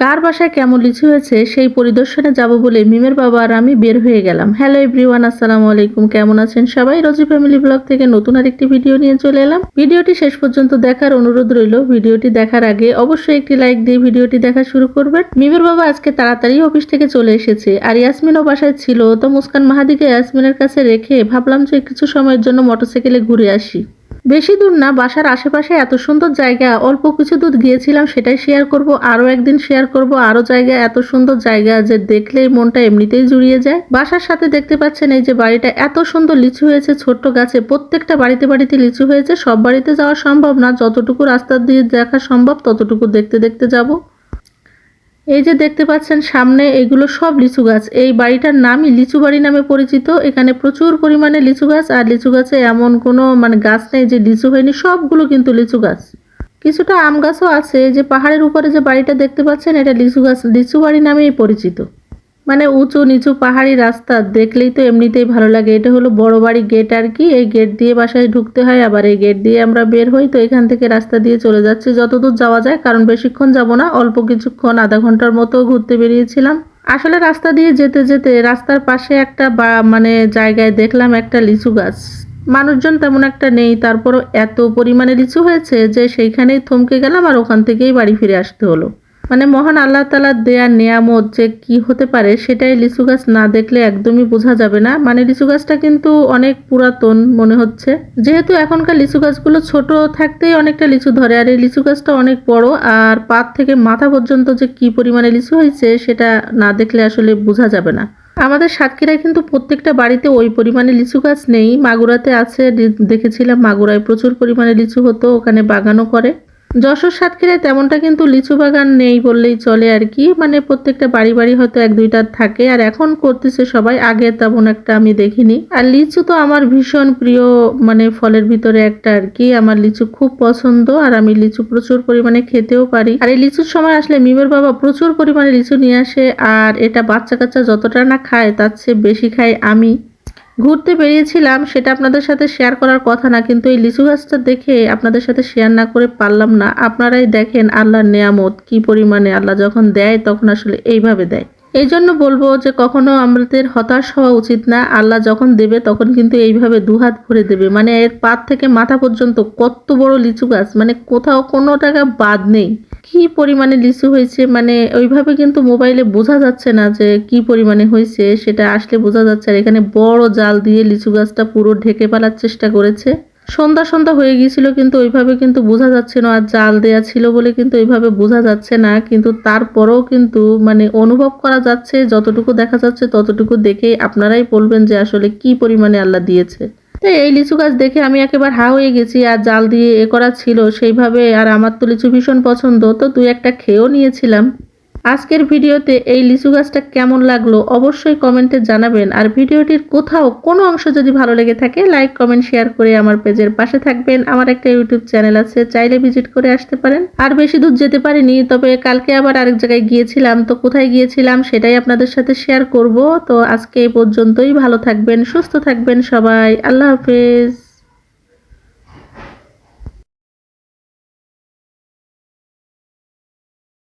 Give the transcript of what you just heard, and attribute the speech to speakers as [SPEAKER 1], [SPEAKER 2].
[SPEAKER 1] কার বাসায় কেমন লিচু হয়েছে, সেই পরিদর্শনে যাব বলে মিমের বাবা আর আমি বের হয়ে গেলাম। হ্যালো এভরিওয়ান আসসালামু আলাইকুম, কেমন আছেন সবাই? রোজি ফ্যামিলি ব্লগ থেকে নতুন আরেকটি ভিডিও নিয়ে চলে এলাম। ভিডিওটি শেষ পর্যন্ত দেখার অনুরোধ রইল। ভিডিওটি দেখার আগে অবশ্যই একটি লাইক দিয়ে ভিডিওটি দেখা শুরু করবেন। মিমের বাবা আজকে তাড়াতাড়ি অফিস থেকে চলে এসেছে আর ইয়াসমিনও বাসায় ছিল, তো মুস্কান মাহাদিকে ইয়াসমিনের কাছে রেখে ভাবলাম যে কিছু সময়ের জন্য মোটরসাইকেলে ঘুরে আসি। বেশি দূর না, বাসার আশেপাশে এত সুন্দর জায়গা, অল্প কিছু দূর গিয়েছিলাম সেটাই শেয়ার করব, আরও একদিন শেয়ার করব, আরও জায়গা, এত সুন্দর জায়গা যে দেখলেই মনটা এমনিতেই জুড়িয়ে যায়। বাসার সাথে দেখতে পাচ্ছেন এই যে বাড়িটা এত সুন্দর লিচু হয়েছে, ছোট্ট গাছে, প্রত্যেকটা বাড়িতে বাড়িতে লিচু হয়েছে, সব বাড়িতে যাওয়া সম্ভব না, যতটুকু রাস্তা দিয়ে দেখা সম্ভব, ততটুকু দেখতে দেখতে যাব। এই যে দেখতে পাচ্ছেন, সামনে এগুলো সব লিচু গাছ। এই বাড়িটার নামই লিচু বাড়ি নামে পরিচিত। এখানে প্রচুর পরিমাণে লিচু গাছ, আর লিচু গাছে এমন কোনো মানে গাছ নেই যে লিচু হয়নি। সবগুলো কিন্তু লিচু গাছ। কিছুটা আম গাছও আছে। যে পাহাড়ের উপরে যে বাড়িটা দেখতে পাচ্ছেন, এটা লিচু গাছ, লিচু বাড়ি নামেই পরিচিত। মানে উঁচু নিচু পাহাড়ি রাস্তা, দেখলেই তো এমনিতেই ভালো লাগে। এটা হলো বড় বাড়ি গেট আর কি, এই গেট দিয়ে বাসায় ঢুকতে হয়, আবার এই গেট দিয়ে আমরা বের হই, তো এখান থেকে রাস্তা দিয়ে চলে যাচ্ছি। যতদূর যাওয়া যায়, কারণ বেশিক্ষণ যাব না, অল্প কিছুক্ষণ, আধা ঘণ্টার মতো ঘুরতে বেরিয়েছিলাম। আসলে রাস্তা দিয়ে যেতে যেতে রাস্তার পাশে একটা বা মানে জায়গায় দেখলাম একটা লিচু গাছ। মানুষজন তেমন একটা নেই, তারপরও এত পরিমাণে লিচু হয়েছে যে সেইখানেই থমকে গেলাম আর ওখান থেকেই বাড়ি ফিরে আসতে হলো। মানে মহান আল্লাহ তালার দেয়া নেয়ামত যে কি হতে পারে, সেটাই লিচু গাছ না দেখলে একদমই বোঝা যাবে না। মানে লিচু গাছটা কিন্তু অনেক পুরাতন মনে হচ্ছে। যেহেতু এখনকার লিচু গাছগুলো ছোট থাকতেই অনেকটা লিচু ধরে, আর এই লিচু গাছটা অনেক বড়, আর পাত থেকে মাথা পর্যন্ত যে কি পরিমাণে লিচু হয়েছে, সেটা না দেখলে আসলে বোঝা যাবে না। আমাদের সাতক্ষীরায় কিন্তু প্রত্যেকটা বাড়িতে ওই পরিমাণে লিচু গাছ নেই। মাগুরাতে আছে দেখেছিলাম মাগুরায় প্রচুর পরিমাণে লিচু হতো, ওখানে বাগানও করে। যশোর সাতক্ষীরায় তেমনটা কিন্তু লিচু বাগান নেই বললেই চলে আর কি। মানে প্রত্যেকটা বাড়ি বাড়ি হয়তো এক দুইটা থাকে আর এখন করতেছে সবাই আগে তেমন একটা আমি দেখিনি। আর লিচু তো আমার ভীষণ প্রিয় মানে ফলের ভিতরে একটা আর কি। আমার লিচু খুব পছন্দ আর আমি লিচু প্রচুর পরিমাণে খেতেও পারি। আর এই লিচুর সময় আসলে মিমের বাবা প্রচুর পরিমাণে লিচু নিয়ে আসে আর এটা বাচ্চা কাচ্চা যতটা না খায় তার চেয়ে বেশি খাই আমি। ঘুরতে বেরিয়েছিলাম, সেটা আপনাদের সাথে শেয়ার করার কথা না, কিন্তু এই লিচু গাছটা দেখে আপনাদের সাথে শেয়ার না করে পারলাম না। আপনারাই দেখেন আল্লাহর নেয়ামত, কি পরিমাণে আল্লাহ যখন দেয়, তখন আসলে এইভাবে দেয়। এই জন্য বলব যে কখনো আমাদের হতাশ হওয়া উচিত না, আল্লাহ যখন দেবে, তখন কিন্তু এইভাবে দুহাত ভরে দেবে। মানে এর পাত থেকে মাথা পর্যন্ত কত বড় লিচু গাছ মানে কোথাও কোনো টাকা বাদ নেই। কি পরিমাণে লিচু হয়েছে? মানে ওইভাবে কিন্তু মোবাইলে বোঝা যাচ্ছে না যে কি পরিমাণে হয়েছে, সেটা আসলে বোঝা যাচ্ছে আর এখানে বড় জাল দিয়ে লিচু গাছটা পুরো ঢেকে ফেলার চেষ্টা করেছে। সন্ধ্যা সন্ধ্যা হয়ে গিয়েছিল কিন্তু ওইভাবে কিন্তু বোঝা যাচ্ছে না, আর জাল দেয়া ছিল বলে কিন্তু ওইভাবে বোঝা যাচ্ছে না। কিন্তু তারপরেও কিন্তু মানে অনুভব করা যাচ্ছে, যতটুকু দেখা যাচ্ছে ততটুকু দেখে আপনারাই বলবেন যে আসলে কি পরিমাণে আল্লাহ দিয়েছে। তো এই লিচু গাছ দেখে আমি একেবারে হা হয়ে গেছি, আর জাল দিয়ে এ করা ছিল সেইভাবে, আর আমার তো লিচু ভীষণ পছন্দ, তো দুই একটা খেয়েও নিয়েছিলাম। আজকের ভিডিওতে এই লিচু গাছটা কেমন লাগল অবশ্যই কমেন্টে জানাবেন। আর ভিডিওটির কোথাও কোনো অংশ যদি ভালো লেগে থাকে, লাইক, কমেন্ট, শেয়ার করে আমার পেজের পাশে থাকবেন। আমার একটা ইউটিউব চ্যানেল আছে, চাইলে ভিজিট করে আসতে পারেন। আর বেশি দূর যেতে পারিনি, তবে কালকে আবার আরেক জায়গায় গিয়েছিলাম। তো কোথায় গিয়েছিলাম সেটাই আপনাদের সাথে শেয়ার করব। তো আজকে এই পর্যন্তই, ভালো থাকবেন, সুস্থ থাকবেন সবাই। আল্লাহ হাফেজ।